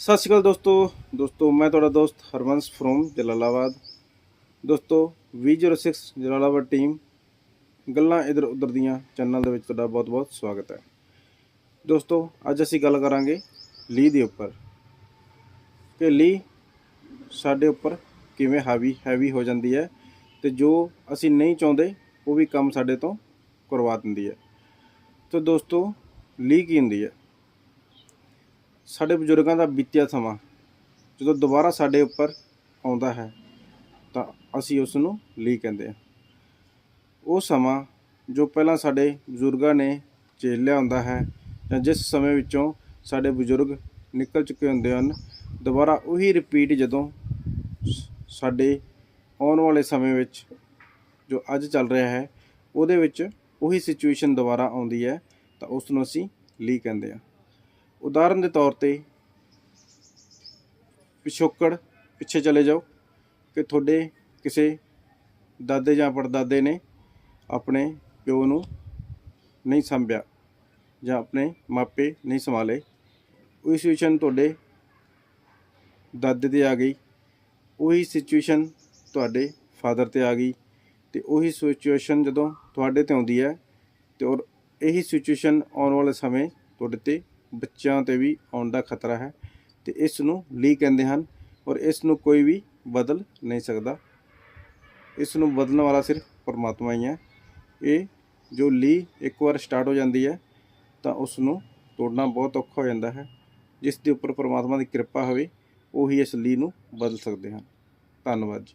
ਸਤਿ ਸ਼੍ਰੀ ਅਕਾਲ ਦੋਸਤੋ। ਦੋਸਤੋ, ਮੈਂ ਤੁਹਾਡਾ ਦੋਸਤ ਹਰਵੰਸ ਫਰੋਮ ਜਲਾਲਾਬਾਦ। ਦੋਸਤੋ 2006 ਜਲਾਲਾਬਾਦ ਟੀਮ ਗੱਲਾਂ ਇਧਰ ਉਧਰ ਦੀਆਂ ਚੈਨਲ ਦੇ ਵਿੱਚ ਤੁਹਾਡਾ ਬਹੁਤ-ਬਹੁਤ ਸਵਾਗਤ ਹੈ। ਦੋਸਤੋ, ਅੱਜ ਅਸੀਂ ਗੱਲ ਕਰਾਂਗੇ ਲੀ ਦੇ ਉੱਪਰ। ਕਿ ਲੀ ਸਾਡੇ ਉੱਪਰ ਕਿਵੇਂ ਹਾਵੀ ਹੈਵੀ ਹੋ ਜਾਂਦੀ ਹੈ ਤੇ ਜੋ ਅਸੀਂ ਨਹੀਂ ਚਾਹੁੰਦੇ, ਉਹ ਵੀ ਕੰਮ ਸਾਡੇ ਤੋਂ ਕਰਵਾ ਦਿੰਦੀ ਹੈ। ਤੇ ਦੋਸਤੋ, ਲੀ ਕੀ ਹੁੰਦੀ ਹੈ? ਸਾਡੇ ਬਜ਼ੁਰਗਾਂ ਦਾ ਬੀਤਿਆ ਸਮਾਂ ਜਦੋਂ ਦੁਬਾਰਾ ਸਾਡੇ ਉੱਪਰ ਆਉਂਦਾ ਹੈ, ਤਾਂ ਅਸੀਂ ਉਸ ਨੂੰ ਲੀ ਕਹਿੰਦੇ ਹਾਂ। ਉਹ ਸਮਾਂ ਜੋ ਪਹਿਲਾਂ ਸਾਡੇ ਬਜ਼ੁਰਗਾਂ ਨੇ ਝੇਲਿਆ ਹੁੰਦਾ ਹੈ ਜਾਂ ਜਿਸ ਸਮੇਂ ਵਿੱਚੋਂ ਸਾਡੇ ਬਜ਼ੁਰਗ ਨਿਕਲ ਚੁੱਕੇ ਹੁੰਦੇ ਹਨ, ਦੁਬਾਰਾ ਉਹੀ ਰਿਪੀਟ ਜਦੋਂ ਸ- ਸਾਡੇ ਆਉਣ ਵਾਲੇ ਸਮੇਂ ਵਿੱਚ ਜੋ ਅੱਜ ਚੱਲ ਰਿਹਾ ਹੈ, ਉਹਦੇ ਵਿੱਚ ਉਹੀ ਸਿਚੁਏਸ਼ਨ ਦੁਬਾਰਾ ਆਉਂਦੀ ਹੈ, ਤਾਂ ਉਸ ਨੂੰ ਅਸੀਂ ਲੀ ਕਹਿੰਦੇ ਹਾਂ। ਉਦਾਹਰਨ ਦੇ ਤੌਰ ਤੇ ਪਿਛੋਕੜ ਪਿੱਛੇ ਚਲੇ ਜਾਓ ਕਿ ਤੁਹਾਡੇ ਕਿਸੇ ਦਾਦੇ ਜਾਂ ਪੜਦਾਦੇ ਨੇ ਆਪਣੇ ਪਿਓ ਨੂੰ ਨਹੀਂ ਸੰਭਿਆ ਜਾਂ ਆਪਣੇ ਮਾਪੇ ਨਹੀਂ ਸੰਭਾਲੇ। ਉਹ ਸਿਚੁਏਸ਼ਨ ਤੁਹਾਡੇ ਦਾਦੇ ਤੇ ਆ ਗਈ। ਉਹੀ ਸਿਚੁਏਸ਼ਨ ਤੁਹਾਡੇ ਫਾਦਰ ਤੇ ਆ ਗਈ ਤੇ ਉਹੀ ਸਿਚੁਏਸ਼ਨ ਜਦੋਂ ਤੁਹਾਡੇ ਤੇ ਆਉਂਦੀ ਹੈ ਤੇ ਔਰ ਇਹੀ ਸਿਚੁਏਸ਼ਨ ਆਉਣ ਵਾਲੇ ਸਮੇਂ ਤੁਹਾਡੇ ਤੇ ਬੱਚਿਆਂ ਤੇ ਵੀ ਆਉਣ ਦਾ ਖਤਰਾ ਹੈ ਤੇ ਇਸ ਨੂੰ ਲੀ ਕਹਿੰਦੇ ਹਨ ਔਰ ਇਸ ਨੂੰ ਕੋਈ ਵੀ ਬਦਲ ਨਹੀਂ ਸਕਦਾ। ਇਸ ਨੂੰ ਬਦਲਣ ਵਾਲਾ ਸਿਰਫ ਪਰਮਾਤਮਾ ਹੀ ਹੈ। ਇਹ ਜੋ ਲੀ ਇੱਕ ਵਾਰ ਸਟਾਰਟ ਹੋ ਜਾਂਦੀ ਹੈ ਤਾਂ ਉਸ ਨੂੰ ਤੋੜਨਾ ਬਹੁਤ ਔਖਾ ਹੋ ਜਾਂਦਾ ਹੈ। ਜਿਸ ਦੇ ਉੱਪਰ ਪਰਮਾਤਮਾ ਦੀ ਕਿਰਪਾ ਹੋਵੇ, ਉਹੀ ਇਸ ਲੀ ਨੂੰ ਬਦਲ ਸਕਦੇ ਹਨ। ਧੰਨਵਾਦ ਜੀ।